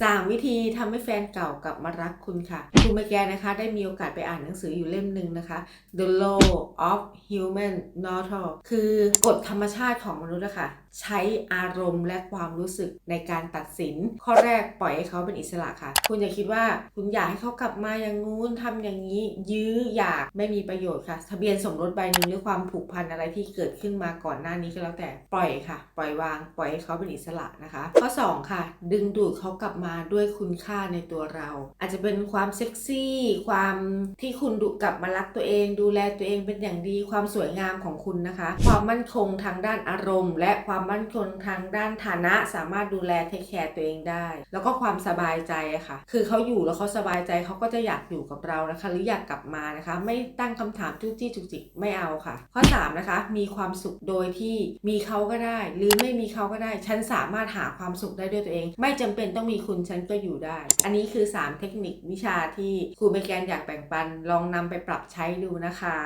3 วิธีทำให้แฟนเก่ากลับมารักคุณค่ะคุณเมแกนนะคะ ได้มีโอกาสไปอ่านหนังสืออยู่เล่มหนึ่งนะคะ The Law of Human Nature คือกฎธรรมชาติของมนุษย์นะคะใช้อารมณ์และความรู้สึกในการตัดสิน ข้อแรกปล่อยให้เขาเป็นอิสระค่ะ คุณอย่าคิดว่าคุณอยากให้เขากลับมาอย่างงู้นทำอย่างนี้ ยื้ออยากไม่มีประโยชน์ค่ะ ทะเบียนสมรสใบหนึ่งหรือความผูกพันอะไรที่เกิดขึ้นมาก่อนหน้านี้ก็แล้วแต่ปล่อยค่ะ ปล่อยวาง ปล่อยให้เขาเป็นอิสระนะคะ ข้อ 2 ค่ะ ดึงดูดเขากลับมาด้วยคุณค่าในตัวเรา อาจจะเป็นความเซ็กซี่ ความที่คุณดูกลับมารักตัวเอง ดูแลตัวเองเป็นอย่างดีความสวยงามของคุณนะคะ ความมั่นคงทางด้านอารมณ์ และความมั่นคงทางด้านฐานะสามารถดูแลเทคแคร์ตัวเองได้ แล้วก็ความสบายใจะค่ะ คือเขาอยู่แล้วเขาสบายใจเขาก็จะอยากอยู่กับเรานะคะ หรืออยากกลับมานะคะ ไม่ตั้งคำถามจุกจี้จุกจิกไม่เอาค่ะ ข้อ3นะคะมีความสุขโดยที่มีเขาก็ได้ หรือไม่มีเขาก็ได้ฉันสามารถหาความสุขได้ด้วยตัวเอง ไม่จำเป็นต้องมีคุณคุณฉันก็อยู่ได้ อันนี้คือ 3 เทคนิควิชาที่ครูเบแกนอยากแบ่งปัน ลองนำไปปรับใช้ดูนะคะ